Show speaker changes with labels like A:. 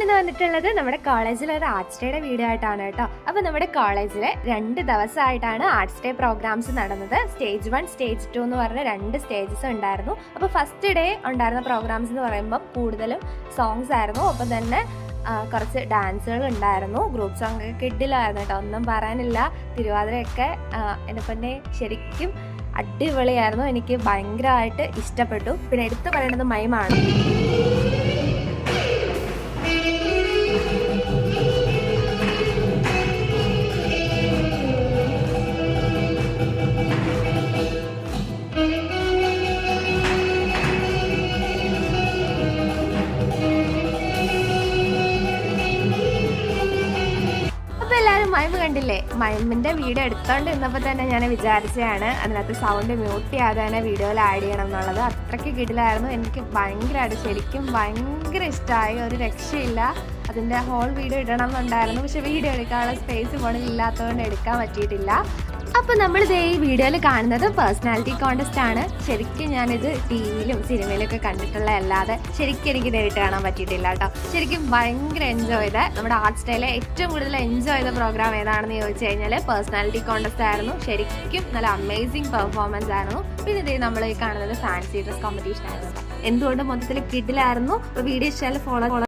A: ഞാനിന്ന് വന്നിട്ടുള്ളത് നമ്മുടെ കോളേജിലെ ഒരു ആർട്സ് ഡേയുടെ വീഡിയോ ആയിട്ടാണ് കേട്ടോ. അപ്പോൾ നമ്മുടെ കോളേജിൽ രണ്ട് ദിവസമായിട്ടാണ് ആർട്സ് ഡേ പ്രോഗ്രാംസ് നടന്നത്. സ്റ്റേജ് വൺ സ്റ്റേജ് ടു എന്ന് പറഞ്ഞ രണ്ട് സ്റ്റേജസ് ഉണ്ടായിരുന്നു. അപ്പോൾ ഫസ്റ്റ് ഡേ ഉണ്ടായിരുന്ന പ്രോഗ്രാംസ് എന്ന് പറയുമ്പോൾ കൂടുതലും സോങ്സ് ആയിരുന്നു. അപ്പോൾ തന്നെ കുറച്ച് ഡാൻസുകൾ ഉണ്ടായിരുന്നു. ഗ്രൂപ്പ് സോങ് ഒക്കെ കിഡിലായിരുന്നു കേട്ടോ. ഒന്നും പറയാനില്ല. തിരുവാതിരയൊക്കെ എന്നെ തന്നെ ശരിക്കും അടിപൊളിയായിരുന്നു. എനിക്ക് ഭയങ്കരമായിട്ട് ഇഷ്ടപ്പെട്ടു. പിന്നെ എടുത്തു പറയേണ്ടത് മൈമാണ് മൈമ് കണ്ടില്ലേ? മൈമിന്റെ വീഡിയോ എടുത്തോണ്ട് ഇന്നപ്പോ തന്നെ ഞാൻ വിചാരിച്ചതാണ് അതിനകത്ത് സൗണ്ട് മ്യൂട്ട് ചെയ്യാതെ തന്നെ വീഡിയോയിൽ ആഡ് ചെയ്യണം എന്നുള്ളത്. അത്രയ്ക്ക് കിടിലായിരുന്നു. എനിക്ക് ഭയങ്കരമായിട്ട് ശരിക്കും ഭയങ്കര ഇഷ്ടമായി ഒരു രക്ഷയില്ല. അതിന്റെ ഹോൾ വീഡിയോ ഇടണം എന്നുണ്ടായിരുന്നു പക്ഷെ വീഡിയോ എടുക്കാനുള്ള സ്പേസ് ഫോണിൽ ഇല്ലാത്തതുകൊണ്ട് എടുക്കാൻ പറ്റിയിട്ടില്ല. അപ്പോൾ നമ്മൾ ഇതേ ഈ വീഡിയോയിൽ കാണുന്നത് പേഴ്സണാലിറ്റി കോണ്ടസ്റ്റ് ആണ്. ശരിക്കും ഞാനിത് ടി വിയിലും സിനിമയിലും ഒക്കെ കണ്ടിട്ടുള്ള അല്ലാതെ ശരിക്കും എനിക്ക് നേരിട്ട് കാണാൻ പറ്റിയിട്ടില്ല കേട്ടോ. ശരിക്കും ഭയങ്കര എൻജോയ് ചെയ്ത നമ്മുടെ ആർട്ട് സ്റ്റൈലെ ഏറ്റവും കൂടുതൽ എൻജോയ് ചെയ്ത പ്രോഗ്രാം ഏതാണെന്ന് ചോദിച്ചു കഴിഞ്ഞാൽ പേഴ്സണാലിറ്റി കോണ്ടസ്റ്റ് ആയിരുന്നു. ശരിക്കും നല്ല അമേസിങ് പെർഫോമൻസ് ആയിരുന്നു. പിന്നെ ഇതേ നമ്മൾ ഈ കാണുന്നത് ഫാൻസി ഡ്രസ് കോമ്പറ്റീഷൻ ആയിരുന്നു. എന്തുകൊണ്ട് മൊത്തത്തിൽ കിഡിലായിരുന്നു? Video ഇഷ്ടമായാലും follow